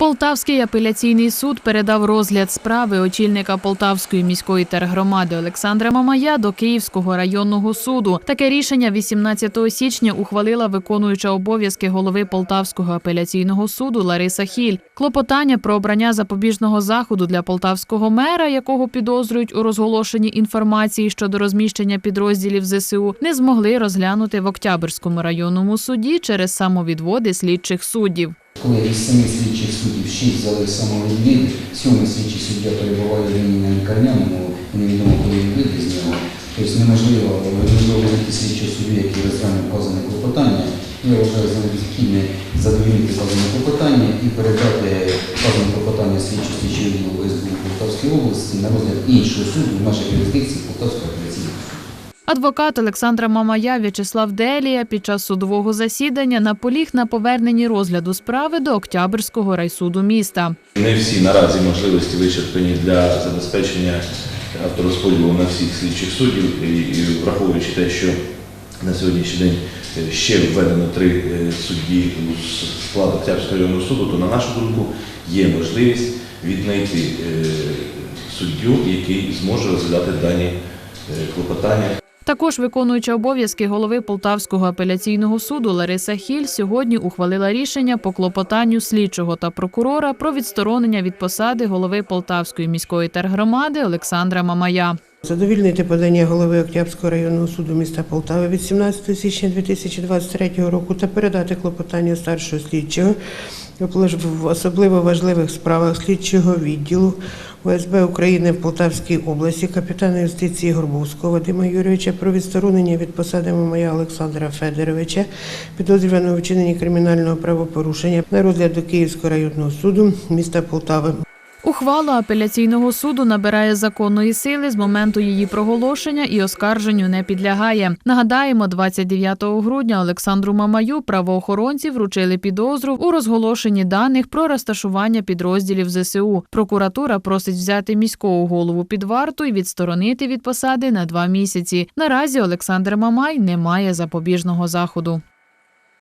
Полтавський апеляційний суд передав розгляд справи очільника Полтавської міської тергромади Олександра Мамая до Київського районного суду. Таке рішення 18 січня ухвалила виконуюча обов'язки голови Полтавського апеляційного суду Лариса Хіль. Клопотання про обрання запобіжного заходу для полтавського мера, якого підозрюють у розголошенні інформації щодо розміщення підрозділів ЗСУ, не змогли розглянути в Октябрьському районному суді через самовідводи слідчих суддів. Коли із семи слідчих суддів шість взяли самовідвід, сьомий слідчий суддя перебуває в на лікарняному, невідомо, коли він вийде з нього. Тобто неможливо визнати слідчого судді, який розглянув вказане клопотання. Я вважаю за необхідне задовольнити вказане клопотання і передати вказане клопотання слідчого слідчого відділу СБУ Полтавської області на розгляд іншого суду в нашій юрисдикції апеляційного суду. Адвокат Олександра Мамая В'ячеслав Делія під час судового засідання наполіг на поверненні розгляду справи до Октябрьського райсуду міста. Не всі наразі можливості вичерпані для забезпечення авторозподілу на всіх слідчих суддів, враховуючи те, що на сьогоднішній день е, ще введено три е, судді у с- склад Октябрського районного суду, то на нашу думку є можливість віднайти е, суддю, який зможе розглядати дані клопотання Також виконуюча обов'язки голови Полтавського апеляційного суду Лариса Хіль сьогодні ухвалила рішення по клопотанню слідчого та прокурора про відсторонення від посади голови Полтавської міської тергромади Олександра Мамая. Задовільнити подання голови Октябрського районного суду міста Полтави від 17 січня 2023 року та передати клопотання старшого слідчого в особливо важливих справах слідчого відділу УСБ України в Полтавській області капітана юстиції Горбовського Вадима Юрійовича про відсторонення від посади Мамая Олександра Федоровича, підозрюваного вчиненні кримінального правопорушення на розгляд до Київського районного суду міста Полтави. Ухвала апеляційного суду набирає законної сили з моменту її проголошення і оскарженню не підлягає. Нагадаємо, 29 грудня Олександру Мамаю правоохоронці вручили підозру у розголошенні даних про розташування підрозділів ЗСУ. Прокуратура просить взяти міського голову під варту і відсторонити від посади на два місяці. Наразі Олександр Мамай не має запобіжного заходу.